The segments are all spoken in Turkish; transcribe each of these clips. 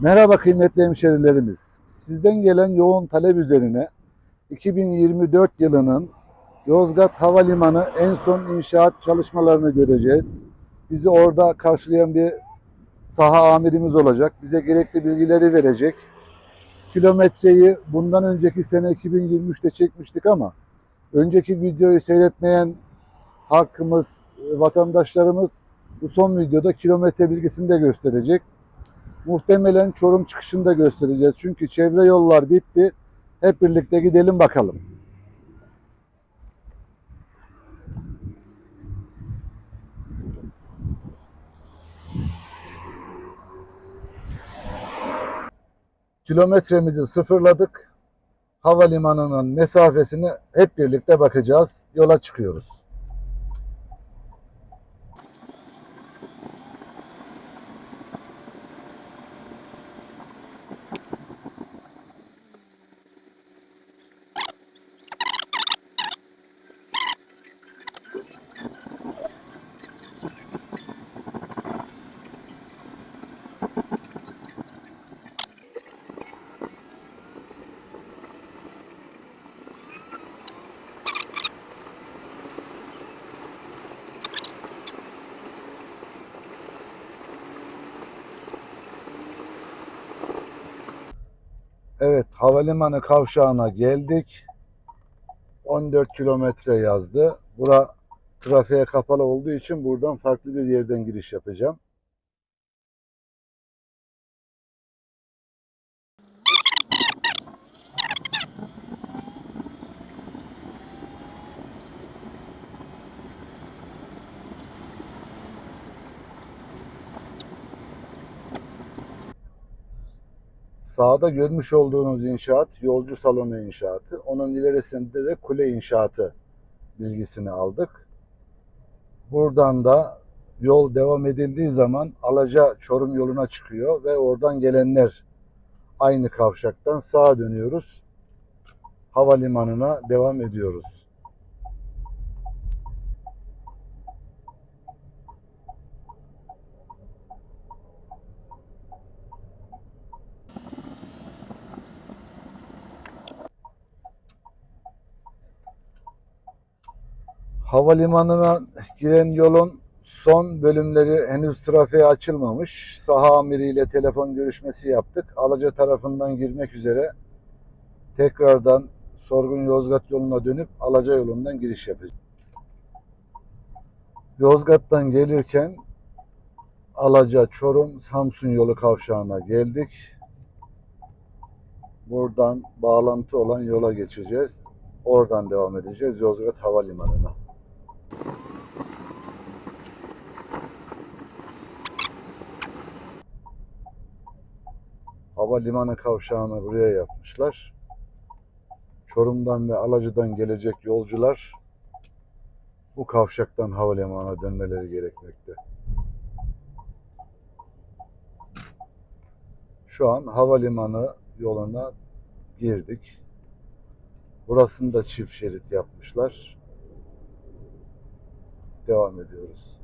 Merhaba kıymetli hemşerilerimiz. Sizden gelen yoğun talep üzerine 2024 yılının Yozgat Havalimanı en son inşaat çalışmalarını göreceğiz. Bizi orada karşılayan bir saha amirimiz olacak. Bize gerekli bilgileri verecek. Kilometreyi bundan önceki sene 2023'te çekmiştik ama önceki videoyu seyretmeyen halkımız, vatandaşlarımız bu son videoda kilometre bilgisini de gösterecek. Muhtemelen Çorum çıkışında göstereceğiz. Çünkü çevre yollar bitti. Hep birlikte gidelim bakalım. Kilometremizi sıfırladık. Havalimanının mesafesini hep birlikte bakacağız. Yola çıkıyoruz. Evet, havalimanı kavşağına geldik. 14 kilometre yazdı. Bura trafiğe kapalı olduğu için buradan farklı bir yerden giriş yapacağım. Sağda görmüş olduğunuz inşaat yolcu salonu inşaatı. Onun ilerisinde de kule inşaatı bilgisini aldık. Buradan da yol devam edildiği zaman Alaca Çorum yoluna çıkıyor ve oradan gelenler aynı kavşaktan sağa dönüyoruz. Havalimanına devam ediyoruz. Havalimanına giren yolun son bölümleri henüz trafiğe açılmamış. Saha amiriyle telefon görüşmesi yaptık. Alaca tarafından girmek üzere tekrardan Sorgun Yozgat yoluna dönüp Alaca yolundan giriş yapacağız. Yozgat'tan gelirken Alaca, Çorum, Samsun yolu kavşağına geldik. Buradan bağlantı olan yola geçeceğiz. Oradan devam edeceğiz Yozgat Havalimanı'na. Havalimanı kavşağını buraya yapmışlar. Çorum'dan ve Alacı'dan gelecek yolcular bu kavşaktan havalimanına dönmeleri gerekmekte. Şu an havalimanı yoluna girdik. Burasını da çift şerit yapmışlar. Devam ediyoruz.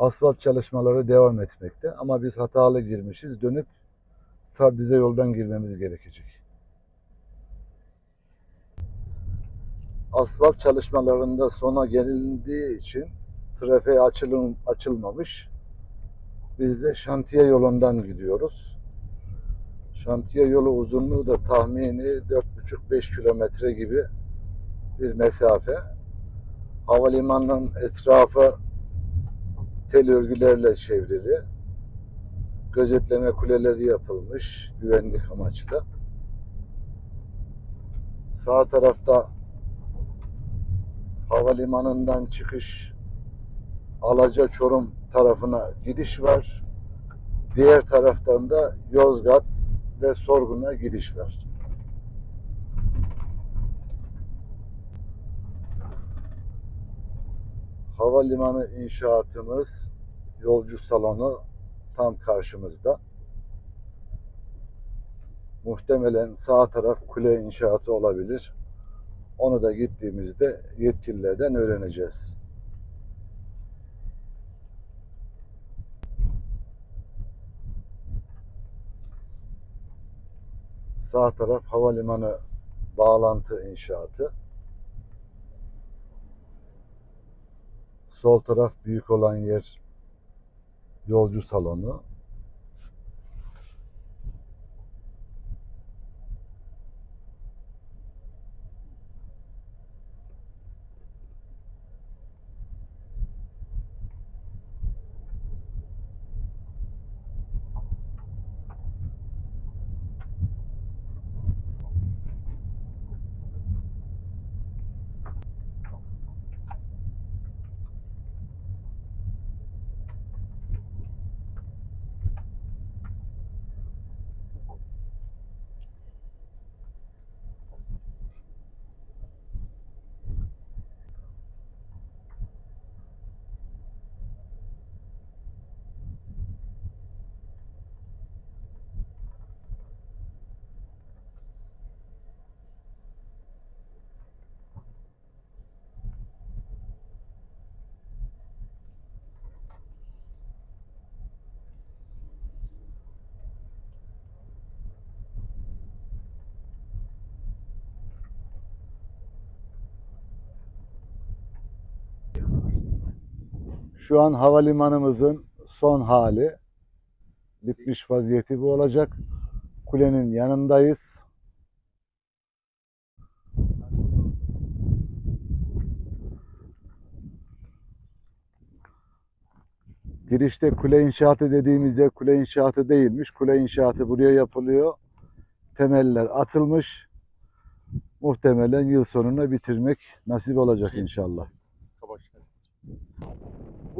Asfalt çalışmaları devam etmekte ama biz hatalı girmişiz. Dönüp sağ bize yoldan girmemiz gerekecek. Asfalt çalışmalarında sona gelindiği için trafiğe açılım, açılmamış. Biz de şantiye yolundan gidiyoruz. Şantiye yolu uzunluğu da tahmini 4,5-5 kilometre gibi bir mesafe. Havalimanının etrafı tel örgülerle çevrili. Gözetleme kuleleri yapılmış güvenlik amaçlı. Sağ tarafta havalimanından çıkış Alaca Çorum tarafına gidiş var. Diğer taraftan da Yozgat ve Sorgun'a gidiş var. Havalimanı inşaatımız yolcu salonu tam karşımızda. Muhtemelen sağ taraf kule inşaatı olabilir. Onu da gittiğimizde yetkililerden öğreneceğiz. Sağ taraf havalimanı bağlantı inşaatı. Sol taraf büyük olan yer yolcu salonu. Şu an havalimanımızın son hali. Bitmiş vaziyeti bu olacak. Kulenin yanındayız. Girişte kule inşaatı dediğimizde kule inşaatı değilmiş. Kule inşaatı buraya yapılıyor. Temeller atılmış. Muhtemelen yıl sonuna bitirmek nasip olacak inşallah.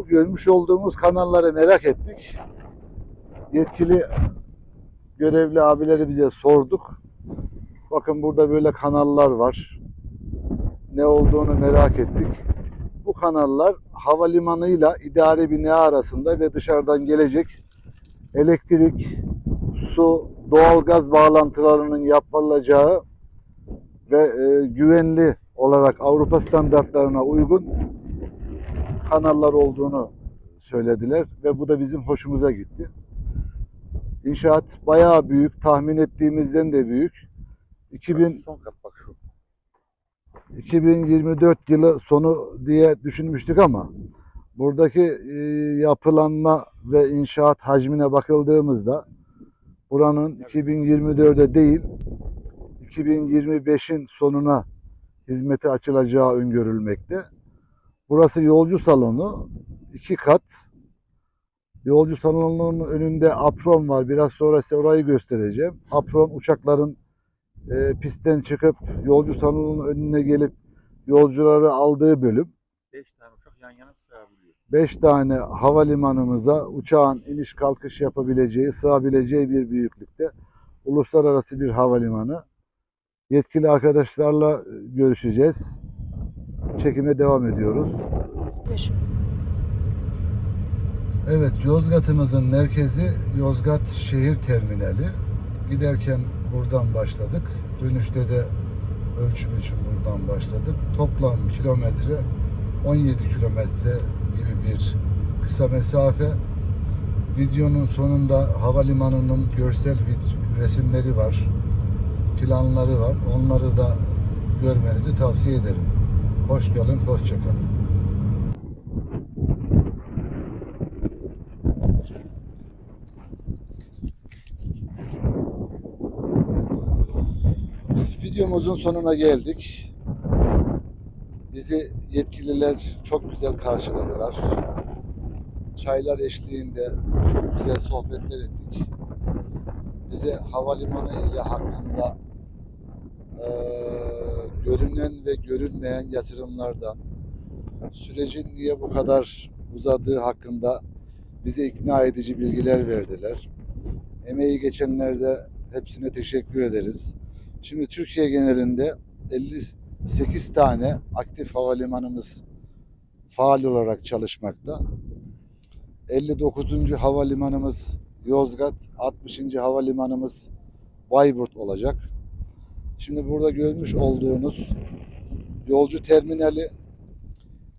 Bu görmüş olduğumuz kanalları merak ettik. Yetkili görevli abileri bize sorduk. Bakın burada böyle kanallar var. Ne olduğunu merak ettik. Bu kanallar havalimanıyla idari bina arasında ve dışarıdan gelecek elektrik, su, doğalgaz bağlantılarının yapılacağı ve e, güvenli olarak Avrupa standartlarına uygun kanallar olduğunu söylediler ve bu da bizim hoşumuza gitti. İnşaat bayağı büyük, tahmin ettiğimizden de büyük. 2000 Son kat bak şu. 2024 yılı sonu diye düşünmüştük ama buradaki e, yapılanma ve inşaat hacmine bakıldığımızda buranın 2024'e değil 2025'in sonuna hizmete açılacağı öngörülmekte. Burası yolcu salonu. iki kat. Yolcu salonunun önünde apron var. Biraz sonra size orayı göstereceğim. Apron uçakların e, pistten çıkıp yolcu salonunun önüne gelip yolcuları aldığı bölüm. 5 tane uçak yan yana sığabiliyor. 5 tane havalimanımıza uçağın iniş kalkış yapabileceği, sığabileceği bir büyüklükte uluslararası bir havalimanı. Yetkili arkadaşlarla e, görüşeceğiz. Çekime devam ediyoruz. Evet, Yozgat'ımızın merkezi Yozgat Şehir Terminali. Giderken buradan başladık. Dönüşte de ölçüm için buradan başladık. Toplam kilometre 17 kilometre gibi bir kısa mesafe. Videonun sonunda havalimanının görsel resimleri var. Planları var. Onları da görmenizi tavsiye ederim. Hoş kalın, hoşça kalın. Videomuzun sonuna geldik. Bizi yetkililer çok güzel karşıladılar. Çaylar eşliğinde çok güzel sohbetler ettik. Bize havalimanı ile hakkında eee, görünen ve görünmeyen yatırımlardan, sürecin niye bu kadar uzadığı hakkında bize ikna edici bilgiler verdiler. Emeği geçenlerde hepsine teşekkür ederiz. Şimdi Türkiye genelinde 58 tane aktif havalimanımız faal olarak çalışmakta. 59. havalimanımız Yozgat, 60. havalimanımız Bayburt olacak. Şimdi burada görmüş olduğunuz yolcu terminali.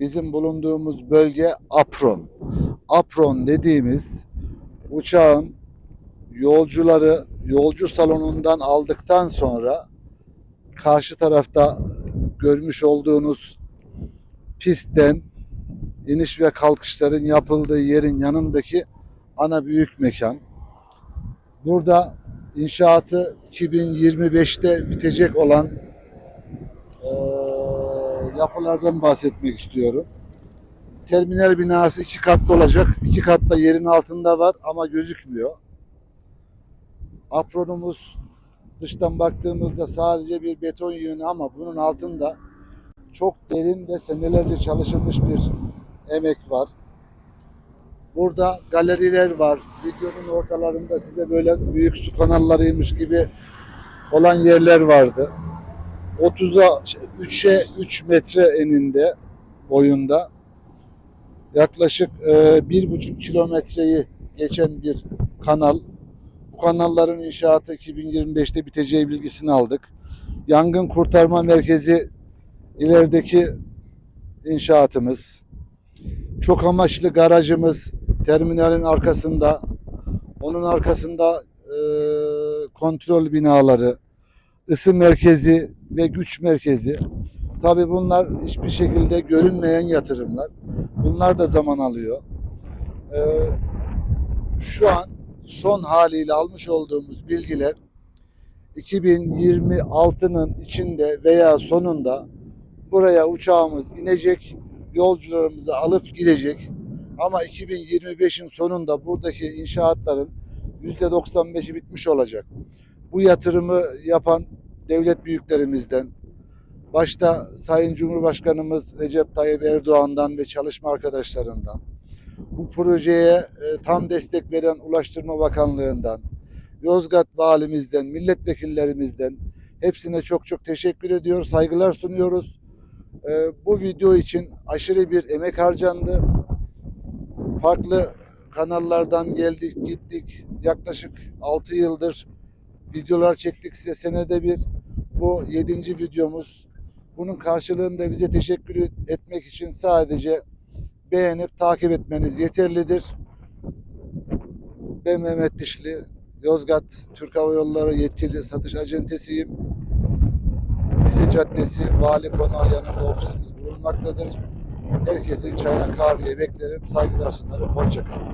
Bizim bulunduğumuz bölge apron. Apron dediğimiz uçağın yolcuları yolcu salonundan aldıktan sonra karşı tarafta görmüş olduğunuz pistten iniş ve kalkışların yapıldığı yerin yanındaki ana büyük mekan. Burada inşaatı 2025'te bitecek olan eee, yapılardan bahsetmek istiyorum. Terminal binası iki katlı olacak. İki katta yerin altında var ama gözükmüyor. Apronumuz dıştan baktığımızda sadece bir beton yığını ama bunun altında çok derin ve senelerce çalışılmış bir emek var. Burada galeriler var. Videonun ortalarında size böyle büyük su kanallarıymış gibi olan yerler vardı. 30'a 3'e 3 metre eninde boyunda yaklaşık e, bir buçuk kilometreyi geçen bir kanal. Bu kanalların inşaatı 2025'te biteceği bilgisini aldık. Yangın kurtarma merkezi ilerideki inşaatımız. Çok amaçlı garajımız terminalin arkasında. Onun arkasında e, kontrol binaları, ısı merkezi ve güç merkezi. Tabi bunlar hiçbir şekilde görünmeyen yatırımlar. Bunlar da zaman alıyor. E, şu an son haliyle almış olduğumuz bilgiler 2026'nın içinde veya sonunda buraya uçağımız inecek, yolcularımızı alıp gidecek. Ama 2025'in sonunda buradaki inşaatların %95'i bitmiş olacak. Bu yatırımı yapan devlet büyüklerimizden, başta Sayın Cumhurbaşkanımız Recep Tayyip Erdoğan'dan ve çalışma arkadaşlarından, bu projeye e, tam destek veren Ulaştırma Bakanlığı'ndan, Yozgat Valimizden, milletvekillerimizden hepsine çok çok teşekkür ediyor, saygılar sunuyoruz. E, bu video için aşırı bir emek harcandı. Farklı kanallardan geldik, gittik. Yaklaşık 6 yıldır videolar çektik size senede bir. Bu 7. videomuz. Bunun karşılığında bize teşekkür etmek için sadece beğenip takip etmeniz yeterlidir. Ben Mehmet Dişli, Yozgat Türk Hava Yolları yetkili satış acentesiyim. Lise Caddesi, Vali Konağı yanında ofisimiz bulunmaktadır. Herkese çaya kahveye beklerim. Saygılar sunarım. Hoşçakalın.